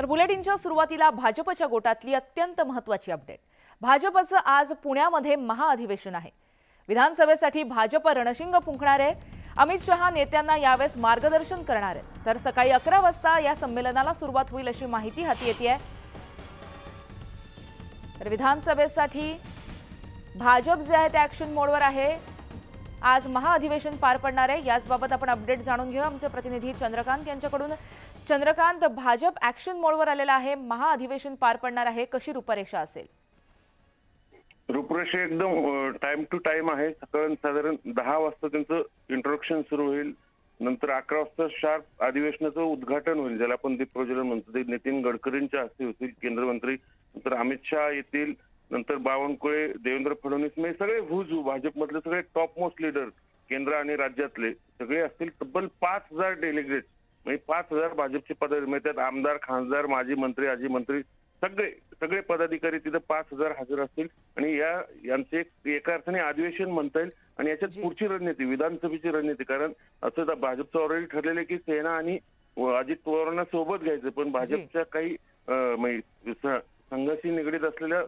तर बुलेटिनच्या सुरुवातीला भाजपच्या गोटातली अत्यंत महत्वाची अपडेट. भाजपचं आज पुण्यामध्ये महाअधिवेशन आहे. विधानसभेसाठी भाजप रणशिंग फुंकणार आहे अमित शहा नेत्यांना यावेळेस मार्गदर्शन करणार आहे तर सकाळी अकरा वाजता या संमेलनाला सुरुवात होईल अशी माहिती हाती येते आहे तर विधानसभेसाठी भाजप जे आहे ते ॲक्शन मोडवर आहे. आज महाअधिवेशन पार पडणार आहे. याचबाबत आपण अपडेट जाणून घेऊ. आमचे प्रतिनिधी चंद्रकांत यांच्याकडून. चंद्रकांत भाजप ऍक्शन मोडवर आलेला आहे. महाअधिवेशन पार पडणार आहे. कशी रूपरेषा असेल? रूपरेषा एकदम टाइम टू टाइम आहे. सकाळ साधारण दहा वाजता त्यांचं इंट्रोडक्शन सुरू होईल. नंतर अकरा वाजता शार्प अधिवेशनाचं उद्घाटन होईल ज्याला आपण दीप प्रज्वलन म्हणतो. ते नितीन गडकरींच्या हस्ते होतील. केंद्र मंत्री नंतर अमित शहा येतील. नंतर बावनकुळे देवेंद्र फडणवीस म्हणजे सगळे हुजू भाजपमधले सगळे टॉप मोस्ट लीडर केंद्र आणि राज्यातले सगळे असतील तब्बल पाच हजार डेलिगेट म्हणजे पाच हजार भाजपचे पदाधिकारी म्हणजे त्यात आमदार खासदार माजी मंत्री आजी मंत्री सगळे सगळे पदाधिकारी तिथे पाच हजार हजर असतील आणि या यांचे एक- अर्थाने अधिवेशन म्हणता येईल आणि याच्यात. पुढची रणनीती विधानसभेची रणनीती कारण असं भाजपचं ऑलरेडी ठरलेलं की सेना आणि अजित पवारांना सोबत घ्यायचं पण भाजपच्या काही म्हणजे संघाशी निगडीत असलेल्या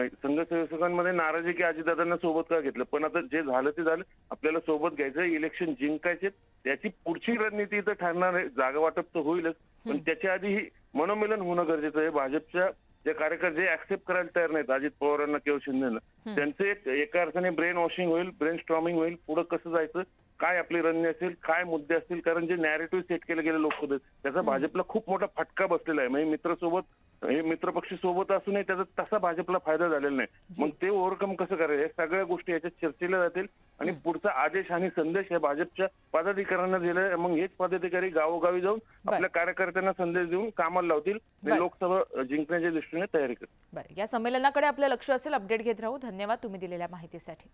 संघ सेवकांमध्ये नाराजी की अजितदादांना सोबत का घेतलं? पण आता जे झालं ते झालं. आपल्याला सोबत घ्यायचं इलेक्शन जिंकायचे. त्याची पुढची रणनीती इथं ठरणार आहे. जागा वाटप तर होईलच. पण त्याच्या आधी ही मनोमिलन होणं गरजेचं आहे. भाजपच्या जे कार्यकर्ते जे ऍक्सेप्ट करायला तयार नाहीत अजित पवारांना किंवा शिंदेना. त्यांचे एक एका अर्थाने ब्रेन वॉशिंग होईल ब्रेन स्ट्रॉमिंग होईल. पुढे कसं जायचं? काय आपली रणनी असेल? काय मुद्दे असतील? कारण जे नॅरेटिव्ह सेट केले गेले लोकसभेत त्याचा भाजपला खूप मोठा फटका बसलेला आहे. म्हणजे मित्रसोबत हे मित्रपक्ष सोबत असूनही त्याचा तसा भाजपला फायदा झालेला नाही. मग ते ओव्हरकम कसं करायचं या सगळ्या गोष्टी याच्यात चर्चेला जातील आणि पुढचा आदेश आणि संदेश हे भाजपच्या पदाधिकाऱ्यांना दिलाय मग हेच पदाधिकारी गावोगावी जाऊन आपल्या कार्यकर्त्यांना संदेश देऊन कामाला लावतील आणि. लोकसभा जिंकण्याच्या दृष्टीने तयारी करतील. बरं. या संमेलनाकडे आपलं लक्ष असेल अपडेट घेत राहू. धन्यवाद तुम्ही दिलेल्या माहितीसाठी.